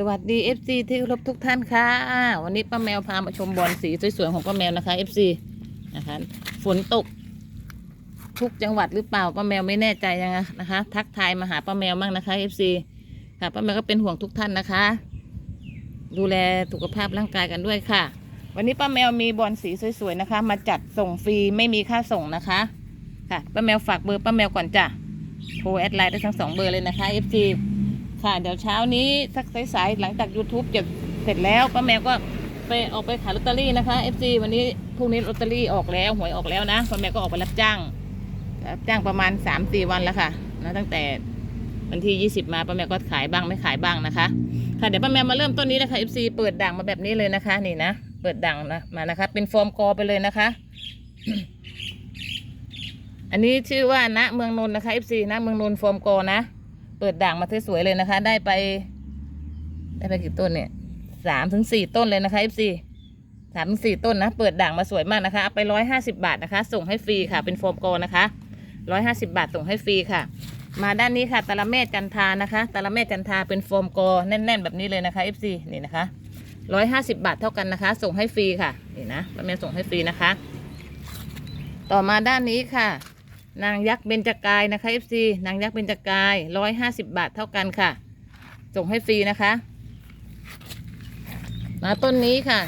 สวัสดี FC ที่เคารพทุกท่านค่ะ วันนี้ป้าแมวพามาชมบอลสีสวยๆของป้าแมวนะคะ FC นะคะ ฝนตก ทุกจังหวัดหรือเปล่าป้าแมวไม่แน่ใจยังนะคะ ทักทายมาหาป้าแมวบ้างนะคะ FC ค่ะป้าแมวก็เป็นห่วงทุกท่านนะคะ ดูแลสุขภาพร่างกายกันด้วยค่ะ วันนี้ป้าแมวมีบอลสีสวยๆนะคะ มาจัดส่งฟรีไม่มีค่าส่งนะคะค่ะป้าแมวฝากเบอร์ป้าแมวก่อนจ้ะโทรแอดไลน์ได้ทั้งสองเบอร์เลยนะคะ FC ค่ะ เดี๋ยวเช้านี้สักสายๆหลังจาก YouTube จะเสร็จแล้วป้าแมวก็ไปออกไปขายลอตเตอรี่นะคะ FC วันนี้พรุ่งนี้ลอตเตอรี่ออกแล้วหวยออกแล้วนะป้าแมวก็ออกไปรับจ้างรับจ้างประมาณ3-4วันแล้วค่ะนะตั้งแต่วันที่ 20 มาป้าแมวก็ขายบ้างไม่ขายบ้างนะคะค่ะเดี๋ยวป้าแมวมาเริ่มต้นนี้นะคะ FC เปิดด่างมาแบบนี้เลยนะคะ นี่นะเปิดด่างนะมานะคะ เป็นฟอร์มกอไปเลยนะคะอันนี้ชื่อว่าณเมืองนนท์นะคะ FC ณเมืองนนท์ฟอร์มกอนะ เปิดด่างมาสวยๆเลยนะคะ ได้ไป ได้ไปกี่ต้นเนี่ยสามถึงสี่ต้นเลยนะคะ FC สามถึงสี่ต้นนะ เปิดด่างมาสวยมากนะคะเอาไปร้อยห้าสิบาทนะคะ ส่งให้ฟรีค่ะ เป็นโฟมโกนะคะร้อยห้าสิบาทส่งให้ฟรีค่ะ มาด้านนี้ค่ะตะละแม่จันทานะคะตะละแม่จันทาเป็นโฟมโกแน่น ๆ แบบนี้เลยนะคะ FC นี่นะคะร้อยห้าสิบาทเท่ากันนะคะ ส่งให้ฟรีค่ะนี่นะป้าแม่ส่งให้ฟรีนะคะ ต่อมาด้านนี้ค่ะ นางยักษ์เบญจกายนะคะ FC นางยักษ์เบญจกายร้อยห้าสิบบาทเท่ากันค่ะ ส่งให้ฟรีนะคะ มาต้นนี้ค่ะ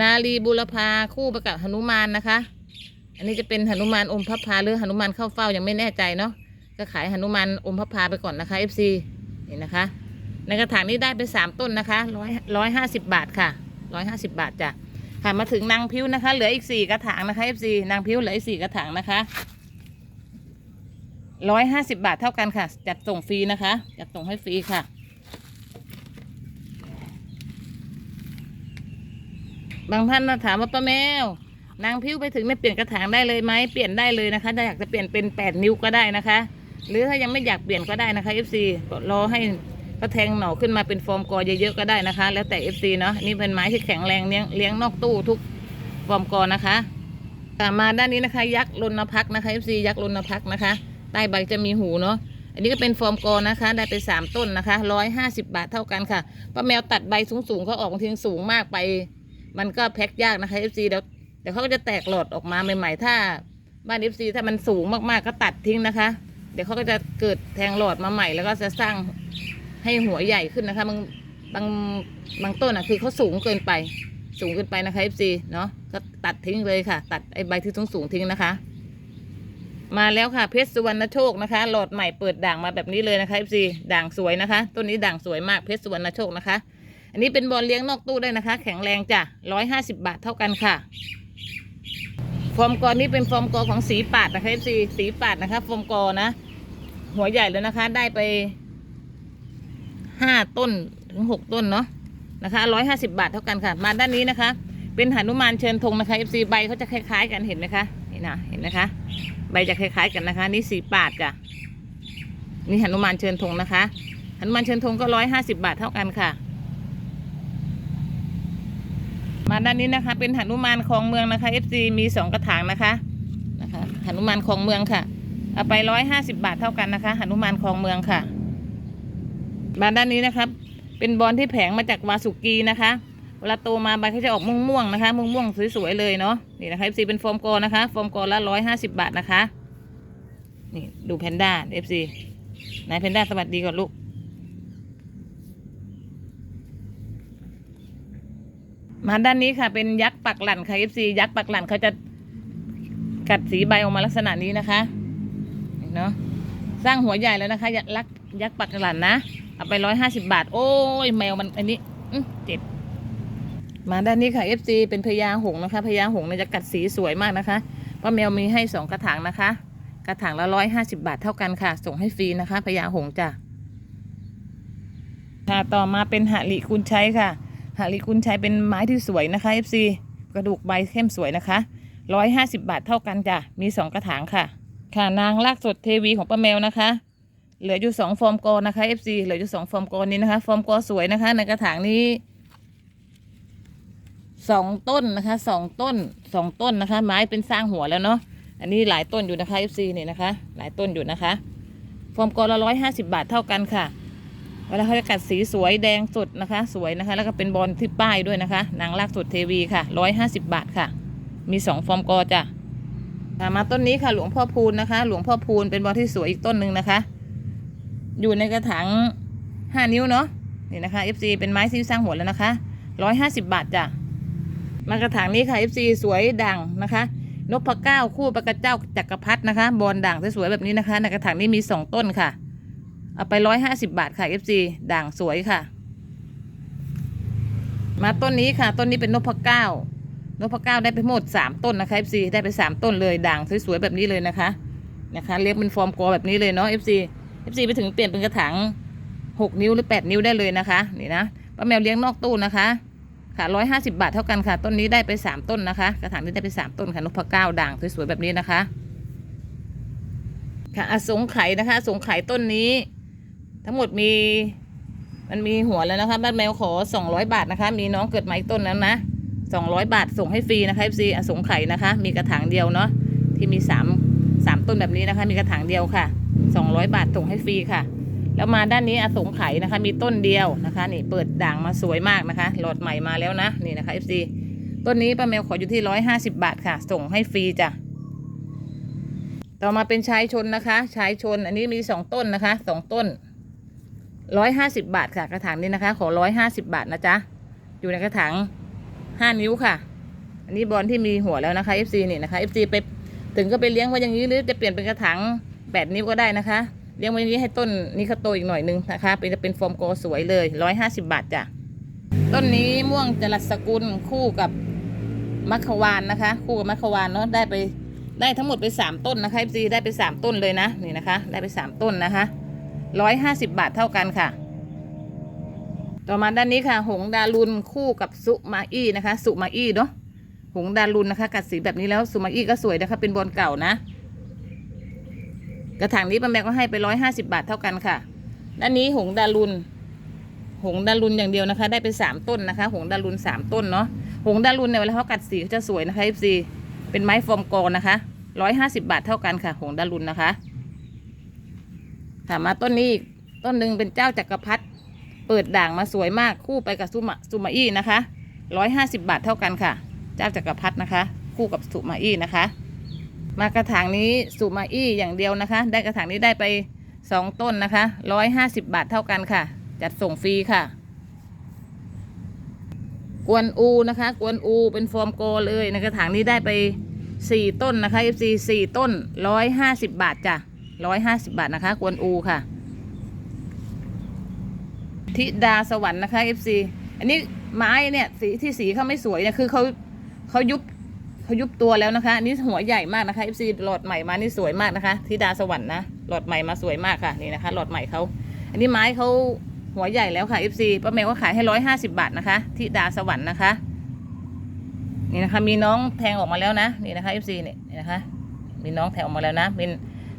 นาลีบุรพาคู่ประกับหนุมานนะคะ อันนี้จะเป็นหนุมานอมพระพาหรือหนุมานเข้าเฝ้ายังไม่แน่ใจเนาะก็ขายหนุมานอมพระพาไปก่อนนะคะ FC นี่นะคะในกระถางนี้ได้ไปสามต้นนะคะร้อยร้อยห้าสิบบาทค่ะร้อยห้าสิบบาทจ้ะค่ะมาถึงนางพิ้วนะคะ เหลืออีกสี่กระถางนะคะ FC นางพิ้วเหลืออีกสี่กระถางนะคะ ร้อยห้าสิบาทเท่ากันค่ะ จัดส่งฟรีนะคะ จัดส่งให้ฟรีค่ะ บางท่านมาถามว่าป้าแมว นางพิ้วไปถึงไม่เปลี่ยนกระถางได้เลยไหมเปลี่ยนได้เลยนะคะถ้าอยากจะเปลี่ยนเป็นแปดนิ้วก็ได้นะคะ หรือถ้ายังไม่อยากเปลี่ยนก็ได้นะคะ FC รอให้ก็แทงหน่อขึ้นมาเป็นฟอร์มกอเยอะๆก็ได้นะคะ แล้วแต่ FC เนาะนี่เป็นไม้ที่แข็งแรงเลี้ยงเลี้ยงนอกตู้ทุกฟอร์มกอนะคะค่ะมาด้านนี้นะคะ ยักษ์ลนพักนะคะ FC ยักษ์ลนพักนะคะ ใต้ใบจะมีหูเนาะอันนี้ก็เป็นฟอร์มกอนะคะ ได้ไปสามต้นนะคะร้อยห้าสิบาทเท่ากันค่ะป้าแมวตัดใบสูงๆเขาออกบางทีสูงมากไป มันก็แพ็คยากนะคะ FC เดี๋ยวเดี๋ยวเขาก็จะแตกหลอดออกมาใหม่ๆ ถ้าบ้าน FC ถ้ามันสูงมากๆก็ตัดทิ้งนะคะ เดี๋ยวเขาก็จะเกิดแทงหลอดมาใหม่ แล้วก็จะสร้างให้หัวใหญ่ขึ้นนะคะบางบางบางต้นอะคือเขาสูงเกินไป สูงเกินไปนะคะ FC เนาะก็ตัดทิ้งเลยค่ะ ตัดไอ้ใบที่สูงๆทิ้งนะคะ มาแล้วค่ะเพชรสุวรรณโชคนะคะ หลอดใหม่เปิดด่างมาแบบนี้เลยนะคะ FC ด่างสวยนะคะ ต้นนี้ด่างสวยมากเพชรสุวรรณโชคนะคะ อันนี้เป็นบอลเลี้ยงนอกตู้ได้นะคะ แข็งแรงจ้ะร้อยห้าสิบาทเท่ากันค่ะ ฟอร์มกอนี้เป็นฟอร์มกอของสีปาดนะคะ FC สีปาดนะคะ ฟอร์มกอนะ หัวใหญ่เลยนะคะ ได้ไปห้าต้นถึงหกต้นเนาะนะคะร้อยห้าสิบาทเท่ากันค่ะ มาด้านนี้นะคะ เป็นหนุมานเชิญธงนะคะ FC ใบเขาจะคล้าย ๆ กันเห็นไหมคะนี่นะเห็นไหมคะ ใบจะคล้ายๆกันนะคะ นี่สีปาดจ้ะนี่หนุมานเชิญธงนะคะหนุมานเชิญธงก็ร้อยห้าสิบาทเท่ากันค่ะ มาด้านนี้นะคะ เป็นหนุมานคลองเมืองนะคะ FC มีสองกระถางนะคะนะคะหนุมานคลองเมืองค่ะเอาไปร้อยห้าสิบาทเท่ากันนะคะหนุมานคลองเมืองค่ะมาด้านนี้นะครับ เป็นบอลที่แผงมาจากวาสุกีนะคะ เวลาโตมาใบเขาจะออกม่วงๆนะคะ ม่วงๆสวยๆเลยเนาะนี่นะคะ FC เป็นโฟมโกนะคะโฟมโกละร้อยห้าสิบาทนะคะ นี่ดูแพนด้า FC นายแพนด้าสวัสดีก่อนลูกมาด้านนี้ค่ะเป็นยักษ์ปักหลั่นค่ะ FC ยักษ์ปักหลั่นเขาจะกัดสีใบออกมาลักษณะนี้นะคะเนาะสร้างหัวใหญ่แล้วนะคะ ยักษ์ลักยักษ์ปักหลั่นนะเอาไปร้อยห้าสิบาท โอ้ยแมวมันอันนี้เจ็บ มาด้านนี้ค่ะ FC เป็นพญาหงนะคะพญาหงเนี่ยจะกัดสีสวยมากนะคะป้าแมวมีให้สองกระถางนะคะ กระถางละร้อยห้าสิบาทเท่ากันค่ะ ส่งให้ฟรีนะคะพญาหงจ้ะค่ะต่อมาเป็นหะลิกุลชัยค่ะหะลิกุลชัยเป็นไม้ที่สวยนะคะ FC กระดูกใบเข้มสวยนะคะร้อยห้าสิบาทเท่ากันจ้ะมีสองกระถางค่ะ ค่ะนางลากสดเทวีของป้าแมวนะคะ เหลืออยู่สองฟอร์มกอนะคะ FC เหลืออยู่สองฟอร์มกอนี้นะคะ ฟอร์มกอสวยนะคะ ในกระถางนี้ สองต้นนะคะสองต้นสองต้นนะคะ ไม้เป็นสร้างหัวแล้วเนาะอันนี้หลายต้นอยู่นะคะ FC นี่ยนะคะ หลายต้นอยู่นะคะฟอร์มกอละร้อยห้าสิบาทเท่ากันค่ะเวลาเขาจะกัดสีสวยแดงสดนะคะ สวยนะคะ แล้วก็เป็นบอลที่ป้ายด้วยนะคะนางลากสดเทวีค่ะร้อยห้าสิบบาทค่ะ มีสองฟอร์มกอจ้ะค่ะมาต้นนี้ค่ะหลวงพ่อพูนนะคะ หลวงพ่อพูนเป็นบอลที่สวยอีกต้นหนึ่งนะคะ อยู่ในกระถางห้านิ้วเนาะนี่นะคะ FC เป็นไม้ที่สร้างหัวแล้วนะคะร้อยห้าสิบบาทจ้ะ มากระถางนี้ค่ะ FC สวยด่างนะคะนกพเก้าคู่ปลากระเจ้าจักรพรรดินะคะ บอลด่างสวยๆแบบนี้นะคะ ในกระถางนี้มีสองต้นค่ะ เอาไปร้อยห้าสิบาทค่ะ FC ด่างสวยค่ะ มาต้นนี้ค่ะ ต้นนี้เป็นนกพเก้านกพเก้าได้ไปหมดสามต้นนะคะ FC ได้ไปสามต้นเลยด่างสวยๆแบบนี้เลยนะคะนะคะเรียกเป็นฟอร์มกอแบบนี้เลยเนาะ FC FC ไปถึงเปลี่ยนเป็นกระถางหกนิ้วหรือแปดนิ้วได้เลยนะคะ นี่นะป้าแมวเลี้ยงนอกตู้นะคะ ค่ะร้อยห้าสิบาทเท่ากันค่ะ ต้นนี้ได้ไปสามต้นนะคะ กระถางนี้ได้ไปสามต้นค่ะนพเก้าด่างสวยๆแบบนี้นะคะ ค่ะอสงไขยนะคะสงไขยต้นนี้ ทั้งหมดมีมันมีหัวแล้วนะคะบ้านแมวขอสองร้อยบาทนะคะ มีน้องเกิดใหม่ต้นนั้นนะสองร้อยบาทส่งให้ฟรีนะคะซีอสงไขยนะคะ มีกระถางเดียวเนาะที่มีสามสามต้นแบบนี้นะคะ มีกระถางเดียวค่ะสองร้อยบาทส่งให้ฟรีค่ะ แล้วมาด้านนี้อสงไขยนะคะ มีต้นเดียวนะคะ นี่เปิดด่างมาสวยมากนะคะ หลอดใหม่มาแล้วนะนี่นะคะ FC ต้นนี้ป้าแมวขออยู่ที่ร้อยห้าสิบาทค่ะ ส่งให้ฟรีจ้ะต่อมาเป็นชายชนนะคะชายชนอันนี้มีสองต้นนะคะสองต้นร้อยห้าสิบาทค่ะ กระถางนี้นะคะ ขอร้อยห้าสิบาทนะจ๊ะอยู่ในกระถางห้านิ้วค่ะ อันนี้บอลที่มีหัวแล้วนะคะ FC นี่นะคะ FC ไปถึงก็ไปเลี้ยงไว้อย่างนี้หรือจะเปลี่ยนเป็นกระถางแปดนิ้วก็ได้นะคะ เลี้ยงไว้นี้ให้ต้นนี้เขาโตอีกหน่อยนึงนะคะ เป็นจะเป็นฟอร์มโกสวยเลยร้อยห้าสิบบาทจ้ะต้นนี้ม่วงจรัสสกุลคู่กับมัคควานนะคะ คู่กับมัคควานเนาะได้ไปได้ทั้งหมดไปสามต้นนะคะซีได้ไปสามต้นเลยนะนี่นะคะ ได้ไปสามต้นนะคะร้อยห้าสิบบาทเท่ากันค่ะ ต่อมาด้านนี้ค่ะ หงดารุนคู่กับสุมาอี้นะคะ สุมาอี้เนาะหงดารุนนะคะ กัดสีแบบนี้แล้วสุมาอี้ก็สวยนะคะ เป็นบอลเก่านะ กระถางนี้ป้าแม่ก็ให้ไปร้อยห้าสิบาทเท่ากันค่ะด้านนี้หงดารุน หงดารุนอย่างเดียวนะคะ ได้ไปสามต้นนะคะ หงดารุนสามต้นเนาะหงดารุนเนี่ยเวลาเขากัดสีเขาจะสวยนะคะ FC เป็นไม้ฟอร์มกอนะคะร้อยห้าสิบาทเท่ากันค่ะ หงดารุนนะคะค่ะมาต้นนี้อีกต้นหนึ่งเป็นเจ้าจักรพรรดิเปิดด่างมาสวยมากคู่ไปกับสุมาสุมาอี้นะคะร้อยห้าสิบาทเท่ากันค่ะ เจ้าจักรพรรดินะคะ คู่กับสุมาอี้นะคะ มากระถางนี้สุมาอี้อย่างเดียวนะคะ ได้กระถางนี้ได้ไปสองต้นนะคะร้อยห้าสิบบาทเท่ากันค่ะ จัดส่งฟรีค่ะ กวนอูนะคะ กวนอูเป็นฟอร์มโกเลยในกระถางนี้ได้ไปสี่ต้นนะคะ FC สี่ต้นร้อยห้าสิบบาทจ้ะร้อยห้าสิบาทนะคะ กวนอูค่ะ ธิดาสวรรค์นะคะ FC อันนี้ไม้เนี่ยสีที่สีเขาไม่สวยเนี่ยคือเขาเขายุบ เขายุบตัวแล้วนะคะอันนี้หัวใหญ่มากนะคะ FC หลอดใหม่มานี่สวยมากนะคะธิดาสวรรค์นะหลอดใหม่มาสวยมากค่ะนี่นะคะ หลอดใหม่เขาอันนี้ไม้เขาหัวใหญ่แล้วค่ะ FC ป้าแมวก็ขายให้ร้อยห้าสิบาทนะคะธิดาสวรรค์นะคะนี่นะคะ มีน้องแทงออกมาแล้วนะนี่นะคะ FC เนี่ยนี่นะคะ มีน้องแทงออกมาแล้วนะเป็น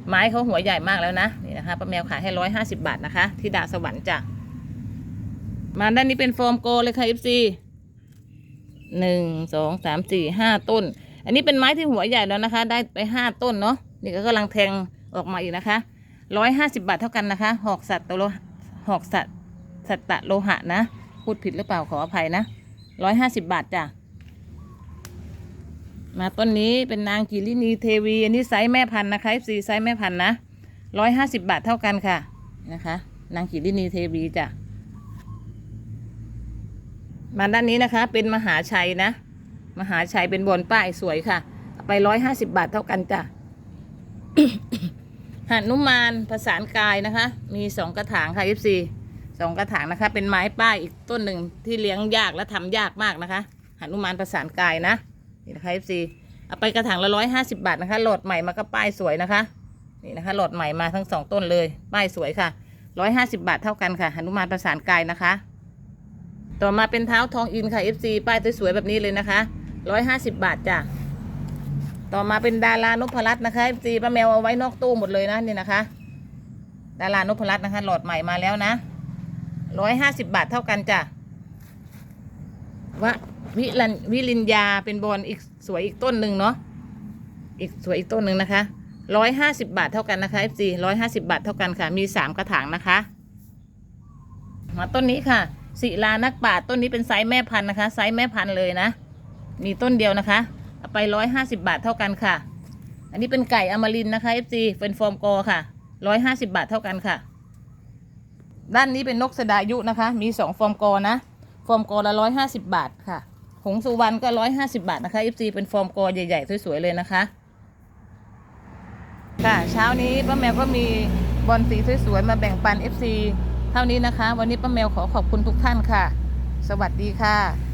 ไม้เขาหัวใหญ่มากแล้วนะนี่นะคะป้าแมวขายให้ร้อยห้าสิบาทนะคะธิดาสวรรค์จ้ะมาด้านนี้เป็นโฟมโกเลยค่ะ FC หนึ่งสองสามสี่ห้าต้น อันนี้เป็นไม้ที่หัวใหญ่แล้วนะคะ ได้ไปห้าต้นเนาะนี่ก็กำลังแทงออกมาอีกนะคะร้อยห้าสิบาทเท่ากันนะคะหอกสัตว์โลหอกสัตว์สัตตะโลหะนะพูดผิดหรือเปล่าขออภัยนะร้อยห้าสิบบาทจ้ะมาต้นนี้เป็นนางกิรินีเทวี อันนี้ไซส์แม่พันธุ์นะคะ FC ไซส์แม่พันธุ์นะร้อยห้าสิบาทเท่ากันค่ะนะคะ นางกิรินีเทวีจ้ะ มาด้านนี้นะคะ เป็นมหาชัยนะ มหาชัยเป็นบนป้ายสวยค่ะ ไปร้อยห้าสิบาทเท่ากันจ้ะหนุมานประสานกายนะคะ มีสองกระถางค่ะ FC สองกระถางนะคะ เป็นไม้ป้ายอีกต้นหนึ่งที่เลี้ยงยากและทำยากมากนะคะหนุมานประสานกายนะนี่นะคะ FC เอาไปกระถางละร้อยห้าสิบาทนะคะโหลดใหม่มาก็ป้ายสวยนะคะนี่นะคะโหลดใหม่มาทั้งสองต้นเลย ป้ายสวยค่ะร้อยห้าสิบาทเท่ากันค่ะหนุมานประสานกายนะคะ ต่อมาเป็นเท้าทองอินค่ะ FC ป้ายสวยๆแบบนี้เลยนะคะร้อยห้าสิบบาทจ้ะ ต่อมาเป็นดารานพรัตน์นะคะ FC ป้าแมวเอาไว้นอกตู้หมดเลยนะนี่นะคะ ดารานพรัตน์นะคะ หลอดใหม่มาแล้วนะร้อยห้าสิบบาทเท่ากันจ้ะวะวิลันวิลินยาเป็นบอลอีกสวยอีกต้นหนึ่งเนาะ อีกสวยอีกต้นหนึ่งนะคะร้อยห้าสิบบาทเท่ากันนะคะ FC ร้อยห้าสิบบาทเท่ากันค่ะ มีสามกระถางนะคะ มาต้นนี้ค่ะ ศิลานักปราชญ์ต้นนี้เป็นไซส์แม่พันธุ์นะคะ ไซส์แม่พันธุ์เลยนะ มีต้นเดียวนะคะเอาไปร้อยห้าสิบาทเท่ากันค่ะ อันนี้เป็นไก่อมรินนะคะ FC เป็นฟอร์มกอค่ะร้อยห้าสิบาทเท่ากันค่ะ ด้านนี้เป็นนกสดายุนะคะ มีสองฟอร์มกอนะ ฟอร์มกอละร้อยห้าสิบาทค่ะ หงสุวรรณก็ร้อยห้าสิบาทนะคะ FC เป็นฟอร์มกอใหญ่ๆสวยๆเลยนะคะ ค่ะ เช้านี้ป้าแมวก็มีบอลสีสวยๆมาแบ่งปัน FC เท่านี้นะคะ วันนี้ป้าแมวขอขอบคุณทุกท่านค่ะ สวัสดีค่ะ